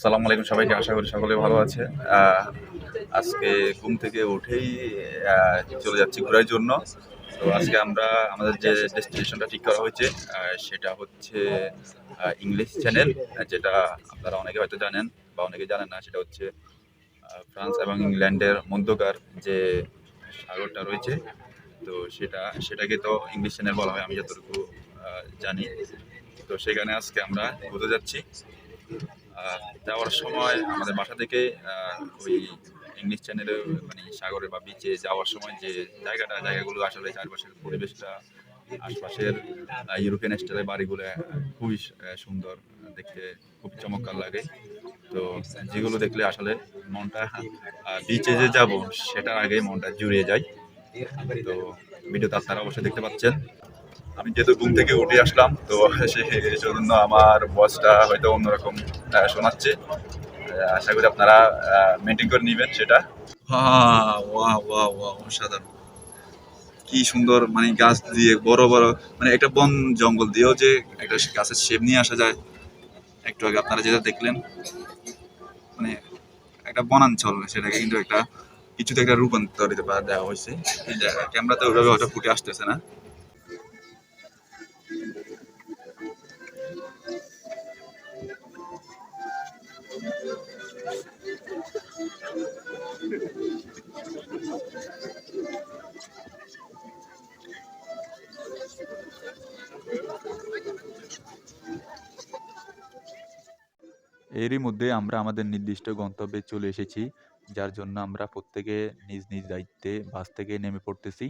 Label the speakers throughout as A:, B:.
A: আসসালামু আলাইকুম সবাইকে, আশা করি সকলে ভালো আছে। আজকে ঘুম থেকে উঠেই চলে যাচ্ছি ঘোরার জন্য। তো আজকে আমরা আমাদের যে ডেস্টিনেশনটা ঠিক করা হয়েছে সেটা হচ্ছে ইংলিশ চ্যানেল, যেটা আপনারা অনেকে হয়তো জানেন বা অনেকে জানেন না, সেটা হচ্ছে ফ্রান্স এবং ইংল্যান্ডের মধ্যকার যে সাগরটা রয়েছে। তো সেটা, সেটাকে তো ইংলিশ চ্যানেল বলা হয়, আমি যতটুকু জানি। তো সেখানে আজকে আমরা ঘুরতে যাচ্ছি। যাওয়ার সময় আমাদের বাসা থেকে ওই ইংলিশ চ্যানেলে মানে সাগরে বা বিচে যাওয়ার সময় যে জায়গাটা, জায়গাগুলো আসলে চারপাশের পরিবেশটা, আশপাশের ইউরোপিয়ান স্টাইলের বাড়িগুলো খুবই সুন্দর, দেখতে খুব চমৎকার লাগে। তো যেগুলো দেখলে আসলে মনটা বিচে যে যাব, সেটার আগে মনটা জুড়িয়ে যায়। তো ভিডিওতে আপনারা অবশ্যই দেখতে পাচ্ছেন। আমি যেহেতু ঘুম থেকে উঠে আসলাম, তো সেই জন্য আমার বয়সটা হয়তো অন্যরকম শোনাচ্ছে। আশা করি আপনারা মেনটেন করে নেবেন সেটা। ওয়া ওয়া ওয়া অসাধারণ। কি সুন্দর মানে গাছ দিয়ে বড় বড় মানে একটা বন জঙ্গল দিয়েও যে একটা গাছের শেপ নিয়ে আসা যায়। একটু আগে আপনারা যেটা দেখলেন মানে একটা বনাঞ্চল, সেটাকে কিন্তু একটা কিছুতে একটা রূপান্তরিত দেওয়া হয়েছে। ক্যামেরাতে ওইভাবে হয়তো ফুটে আসতেছে না। এরই মধ্যে আমরা আমাদের নির্দিষ্ট গন্তব্যে চলে এসেছি, যার জন্য আমরা প্রত্যেকে নিজ নিজ দায়িত্বে বাস থেকে নেমে পড়তেছি।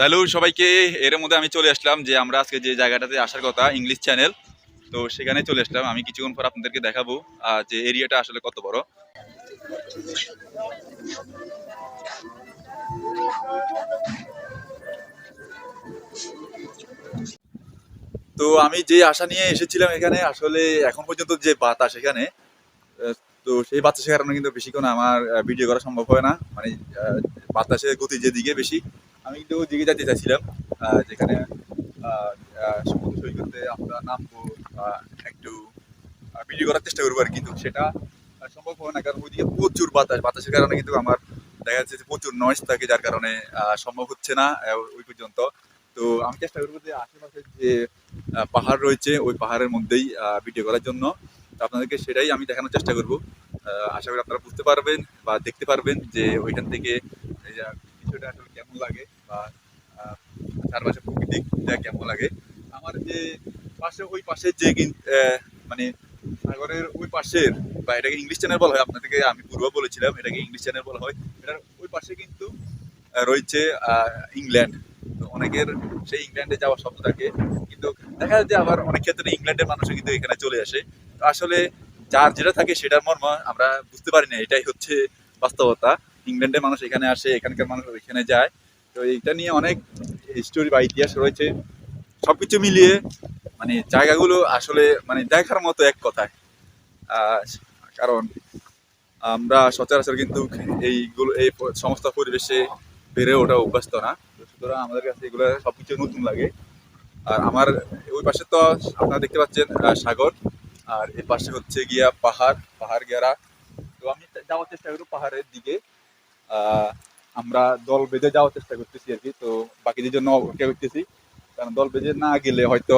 A: হ্যালো সবাইকে এর মধ্যে আমি চলে আসলাম যে আমরা আজকে যে জায়গাটাতে আসার কথা, ইংলিশ চ্যানেল, তো সেখানে চলে আসলাম। আমি কিছুক্ষণ পর আপনাদেরকে দেখাবো যে এরিয়াটা আসলে কত বড়। তো আমি যে আশা নিয়ে এসেছিলাম এখানে, আসলে এখন পর্যন্ত যে বাতাস এখানে তো সেই বাতাসের কারণে কিন্তু বেশিক্ষণ আমার ভিডিও করা সম্ভব হয় না। মানে বাতাসের গতি যেদিকে বেশি, আমি কিন্তু দিকে যেতে চাইছিলাম। যেখানে সমুদ্র সৈকতে আমরা নামবো একটু ভিডিও করার চেষ্টা করব আর কিন্তু সেটা সম্ভব হয় না। কারণ ওইদিকে প্রচুর বাতাস। বাতাসের কারণে কিন্তু আমার দেখা যাচ্ছে যে প্রচুর নয়েজ থাকে, যার কারণে সম্ভব হচ্ছে না ওই পর্যন্ত। তো আমি চেষ্টা করব যে আশেপাশে যে পাহাড় রয়েছে, ওই পাহাড়ের মধ্যেই ভিডিও করার জন্য। তো আপনাদেরকে সেটাই আমি দেখানোর চেষ্টা করব। আশা করি আপনারা বুঝতে পারবেন বা দেখতে পারবেন যে ওইখান থেকে বিষয়টা আসলে কেমন লাগে বা চারপাশে প্রকৃতিটা কেমন লাগে। আমার যে পাশে, ওই পাশে যে মানে সাগরের ওই পাশের, বা এটাকে ইংলিশ চ্যানেল বলা হয়, আপনাদেরকে আমি পূর্ব বলেছিলাম, এটাকে ইংলিশ চ্যানেল বলা হয়, এটার ওই পাশে কিন্তু রয়েছে ইংল্যান্ড অনেকের সেই ইংল্যান্ডে যাওয়ার স্বপ্ন থাকে। কিন্তু দেখা যায় যে আবার অনেক ক্ষেত্রে ইংল্যান্ডের মানুষও কিন্তু এখানে চলে আসে। তো আসলে যার যেটা থাকে সেটার মর্ম আমরা বুঝতে পারি না। এটাই হচ্ছে বাস্তবতা। ইংল্যান্ডের মানুষ এখানে আসে এখানকার মানুষ এখানে যায়। তো এইটা নিয়ে অনেক স্টোরি বা ইতিহাস রয়েছে। সব কিছু মিলিয়ে মানে জায়গাগুলো আসলে মানে দেখার মতো এক আহ, কারণ আমরা সচরাচর কিন্তু এইগুলো এই সমস্ত পরিবেশে বেড়ে ওঠা অভ্যস্ত না। সুতরাং আমাদের কাছে এগুলো সবকিছু নতুন লাগে। আর আমার ওই পাশে তো আপনারা দেখতে পাচ্ছেন সাগর। আর এই পাশে হচ্ছে গিয়া পাহাড় পাহাড় গেরা তো আমি যাওয়ার চেষ্টা করব পাহাড়ের দিকে। আমরা দল বেঁধে যাওয়ার চেষ্টা করতেছি আর কি, তো বাকিদের জন্য অপেক্ষা করতেছি। কারণ দল বেঁধে না গেলে হয়তো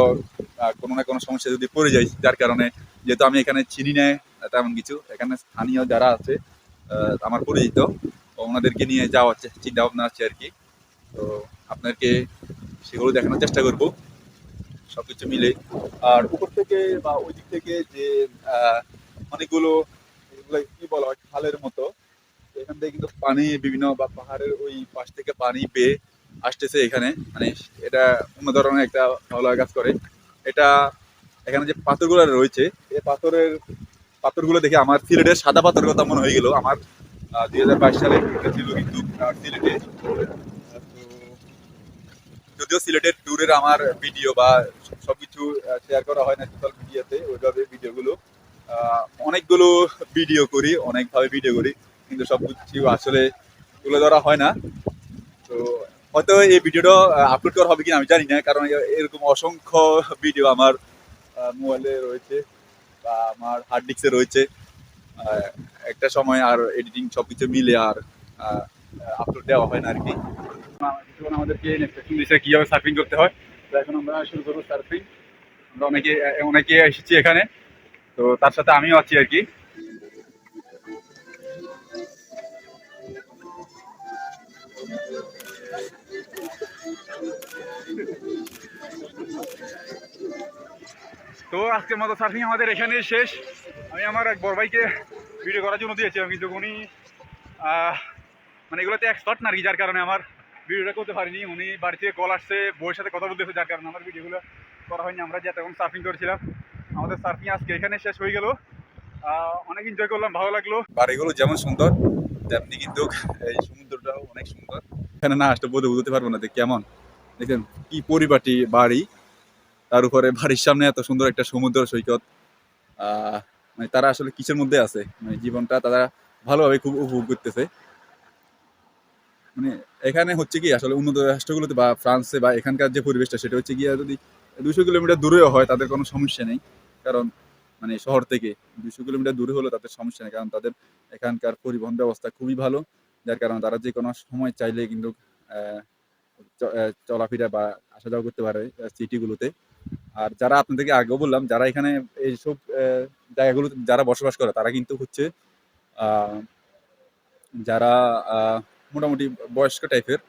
A: কোনো না কোনো সমস্যা যদি পড়ে যাই যার কারণে যেহেতু আমি এখানে চিনি না, তেমন কিছু, এখানে স্থানীয় যারা আছে আমার পরিচিত ওনাদেরকে নিয়ে যাওয়ার চিন্তা ভাবনা আছে আর কি। তো আপনাদেরকে সেগুলো দেখানোর চেষ্টা করব। সবকিছু মিলে। আর উপর থেকে বা ওই দিক থেকে যে অনেকগুলো এগুলো কি বলা হয়, খালের মতো, এখান থেকে কিন্তু পানি বিভিন্ন বা পাহাড়ের ওই পাশ থেকে পানি পেয়ে আসতেছে এখানে। মানে এটা অন্য ধরনের একটা ভালো কাজ করে। এটা এখানে যে পাথরগুলো রয়েছে এই পাথরের পাথরগুলো দেখে আমার সিলেটের সাদা পাথর কথা মনে হয়ে গেল। আমার দুই হাজার বাইশ সালে ছিল কিন্তু সিলেটে। যদিও সিলেটের ট্যুরের আমার ভিডিও বা সবকিছু শেয়ার করা হয় না সোশ্যাল মিডিয়াতে ওইভাবে ভিডিওগুলো অনেকগুলো ভিডিও করি, অনেকভাবে ভিডিও করি, কিন্তু সব কিছু আসলে তুলে ধরা হয় না। তো হয়তো এই ভিডিওটা আপলোড করা হবে কিনা আমি জানি না, কারণ এরকম অসংখ্য ভিডিও আমার মোবাইলে রয়েছে বা আমার হার্ড ডিস্কে রয়েছে। একটা সময় আর এডিটিং সব কিছু মিলে আর আপলোড দেওয়া হয় না আর কি। কিছুক্ষণ আমাদেরকে ইনস্ট্রাকশন দিয়েছে কীভাবে সার্ফিং করতে হয়? তো এখন আমরা শুরু করব সার্ফিং আমরা অনেকে অনেকে এসেছি এখানে তো তার সাথে আমিও আছি আর কি। তো আজকের মতো সার্ফিং আমাদের এখানে শেষ। আমি আমার এক বড় ভাইকে ভিডিও করার জন্য দিয়েছিলাম কিন্তু উনি আহ, মানে এগুলোতে এক্সপার্ট না যার কারণে আমার ভিডিওটা করতে পারিনি। উনি বাড়ি থেকে কল আসছে, বউয়ের সাথে কথা বলতেছে, যার কারণে আমার ভিডিওগুলো করা হয়নি। আমরা যে তখন সার্ফিং করেছিলাম, আমাদের সার্ফিং আজকে এখানে শেষ হয়ে গেল। অনেক এনজয় করলাম, ভালো লাগল। বাড়িগুলো যেমন সুন্দর, তেমনি কিন্তু এই সমুদ্রটাও অনেক সুন্দর। এখানে না আসলে বোধ বুঝতে পারব না যে কেমন। দেখেন কি পরিপাটি বাড়ি, তার উপরে বাড়ির সামনে এত সুন্দর একটা সমুদ্র সৈকত। মানে তারা আসলে কিসের মধ্যে আছে? মানে জীবনটা তারা ভালোভাবে খুব উপভোগ করতেছে। মানে এখানে হচ্ছে কি আসলে উন্নত রাষ্ট্রগুলোতে বা ফ্রান্সে বা এখানকার যে পরিবেশটা সেটা হচ্ছে গিয়ে যদি দুশো কিলোমিটার দূরেও হয় তাদের কোনো সমস্যা নেই। কারণ মানে শহর থেকে দুশো কিলোমিটার দূরে হলেও তাদের সমস্যা নেই। কারণ তাদের এখানকার পরিবহন ব্যবস্থা খুবই ভালো। যার কারণে তারা যে কোনো সময় চাইলে কিন্তু চলাফেরা বা আসা যাওয়া করতে পারে সিটিগুলোতে। আর যারা আপনাদেরকে আগেও বললাম যারা এখানে এইসব আহ, জায়গাগুলোতে যারা বসবাস করে তারা কিন্তু হচ্ছে যারা মোটামুটি বয়স্ক টাইপের।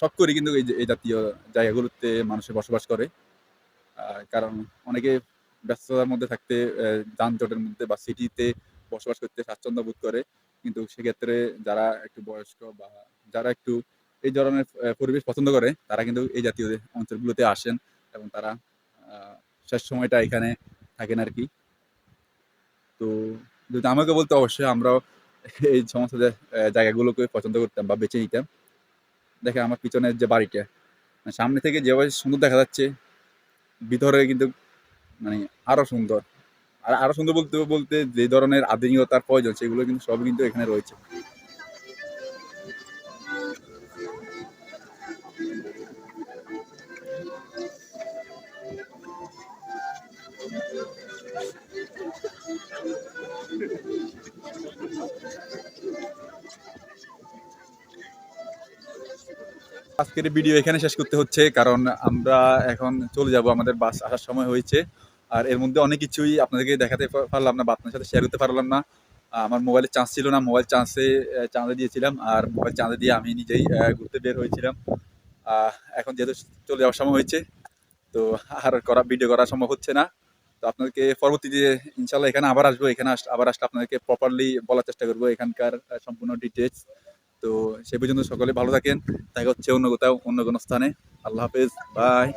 A: সব করে কিন্তু এই জাতীয় জায়গাগুলোতে মানুষের বসবাস করে। কারণ অনেকে ব্যস্ততার মধ্যে থাকতে যানজটের মধ্যে বা সিটিতে বসবাস করতে স্বাচ্ছন্দ্য বোধ করে। কিন্তু সেক্ষেত্রে যারা একটু বয়স্ক বা যারা একটু এই ধরনের পরিবেশ পছন্দ করে, তারা কিন্তু এই জাতীয় অঞ্চলগুলোতে আসেন এবং তারা শেষ সময়টা এখানে থাকেন আর কি। তো যদি আমাকে বলতে, অবশ্যই আমরাও এই সমস্ত জায়গাগুলোকে পছন্দ করতাম বা বেছে নিতাম। দেখে আমার পিছনের যে বাড়িটা মানে সামনে থেকে যেভাবে সুন্দর দেখা যাচ্ছে, ভিতরে কিন্তু মানে আরও সুন্দর। আর আরও সুন্দর বলতে বলতে যে ধরনের আধুনিকতার প্রয়োজন, সেগুলো কিন্তু সব কিন্তু এখানে রয়েছে। আজকের ভিডিও এখানে শেষ করতে হচ্ছে, কারণ আমরা এখন চলে যাব, আমাদের বাস আসার সময় হয়েছে। আর এর মধ্যে অনেক কিছুই আপনাদেরকে দেখাতে পারলাম না বা আপনার সাথে শেয়ার করতে পারলাম না। আমার মোবাইলে চান্স ছিল না মোবাইল চান্সে চাঁদে দিয়েছিলাম, আর মোবাইল চাঁদে দিয়ে আমি নিজেই ঘুরতে বের হয়েছিলাম। এখন যেহেতু চলে যাওয়ার সময় হয়েছে, তো আর করা ভিডিও করা সম্ভব হচ্ছে না। তো আপনাদেরকে পরবর্তীতে ইনশাল্লাহ এখানে আবার আসব, এখানে আবার আসলে আপনাদেরকে প্রপারলি বলার চেষ্টা করব এখানকার সম্পূর্ণ ডিটেলস তো সে পর্যন্ত সকলে ভালো থাকেন, দেখা হচ্ছে অন্য কোথাও, অন্য কোনো স্থানে। আল্লাহ হাফেজ, বাই।